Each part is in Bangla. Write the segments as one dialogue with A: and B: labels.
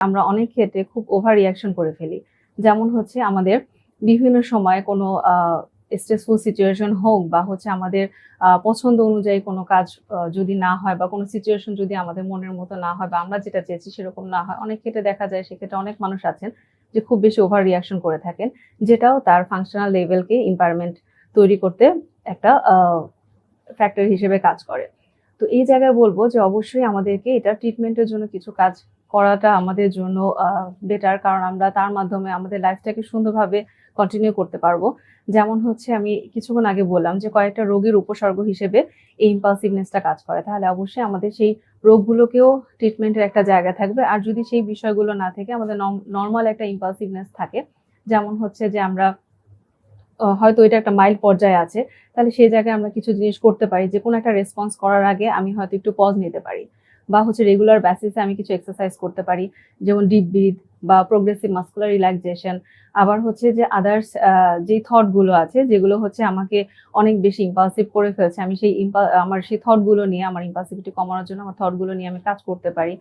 A: আমরা অনেক ক্ষেত্রে খুব ওভার রিয়াকশন করে ফেলি। যেমন হচ্ছে আমাদের বিভিন্ন সময় কোনো স্ট্রেসফুল সিচুয়েশন হোক বা হচ্ছে আমাদের পছন্দ অনুযায়ী কোনো কাজ যদি না হয় বা কোনো সিচুয়েশন যদি আমাদের মনের মতো না হয় বা আমরা যেটা চেয়েছি সেরকম না হয়, অনেক ক্ষেত্রে দেখা যায় সেক্ষেত্রে অনেক মানুষ আছেন যে খুব বেশি ওভার রিয়াকশন করে থাকেন, যেটাও তার ফাংশনাল লেভেলকে ইম্পারমেন্ট তৈরি করতে একটা ফ্যাক্টর হিসেবে কাজ করে। তো এই জায়গায় বলব যে অবশ্যই আমাদেরকে এটা ট্রিটমেন্টের জন্য কিছু কাজ করাটা আমাদের জন্য বেটার কারণ আমরা তার মাধ্যমে আমাদের লাইফটাকে সুন্দরভাবে কন্টিনিউ করতে পারব। যেমন হচ্ছে আমি কিছুক্ষণ আগে বললাম যে কয়েকটা রোগের উপসর্গ হিসেবে এই ইম্পালসিভনেসটা কাজ করে। তাহলে অবশ্যই আমাদের সেই রোগগুলোকেও ট্রিটমেন্টের একটা জায়গা থাকবে। আর যদি সেই বিষয়গুলো না থেকে আমাদের নর্মাল একটা ইম্পালসিভনেস থাকে, যেমন হচ্ছে যে আমরা হয়তো এটা একটা মাইল্ড পর্যায়ে আছে, তাহলে সেই জায়গায় আমরা কিছু জিনিস করতে পারি। যে কোনো একটা রেসপন্স করার আগে আমি হয়তো একটু পজ নিতে পারি। বা হচ্ছে রেগুলার বেসিসে আমি কিছু এক্সারসাইজ করতে পারি, যেমন ডিপ ব্রিথ বা প্রোগ্রেসিভ মাস্কুলার রিল্যাক্সেশন আবার হচ্ছে যে আদার্স যেই থটগুলো আছে, যেগুলো হচ্ছে আমাকে অনেক বেশি ইম্পালসিভ করে ফেলছে, আমি সেই আমার সেই থটগুলো নিয়ে, আমার ইম্পালসিভিটি কমানোর জন্য আমার থটগুলো নিয়ে আমি কাজ করতে পারি।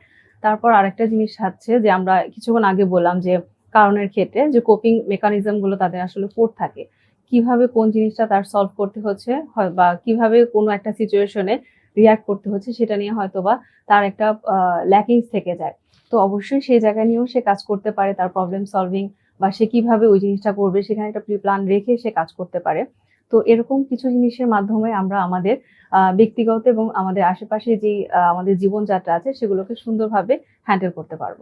A: তারপর আরেকটা জিনিস হচ্ছে যে আমরা কিছুক্ষণ আগে বললাম যে কারণের ক্ষেত্রে যে কোপিং মেকানিজমগুলো তাদের আসলে ফোর্ট থাকে। কীভাবে কোন জিনিসটা তার সলভ করতে হচ্ছে বা কীভাবে কোনো একটা সিচুয়েশনে রিয়াক্ট করতে হচ্ছে, সেটা নিয়ে হয়তো বা তার একটা ল্যাকিংস থেকে যায়। তো অবশ্যই সেই জায়গা নিয়েও সে কাজ করতে পারে, তার প্রবলেম সলভিং বা সে কীভাবে ওই জিনিসটা করবে, সেখানে একটা প্রি প্ল্যান রেখে সে কাজ করতে পারে। তো এরকম কিছু জিনিসের মাধ্যমে আমরা আমাদের ব্যক্তিগত এবং আমাদের আশেপাশে যে আমাদের জীবনযাত্রা আছে, সেগুলোকে সুন্দরভাবে হ্যান্ডেল করতে পারব।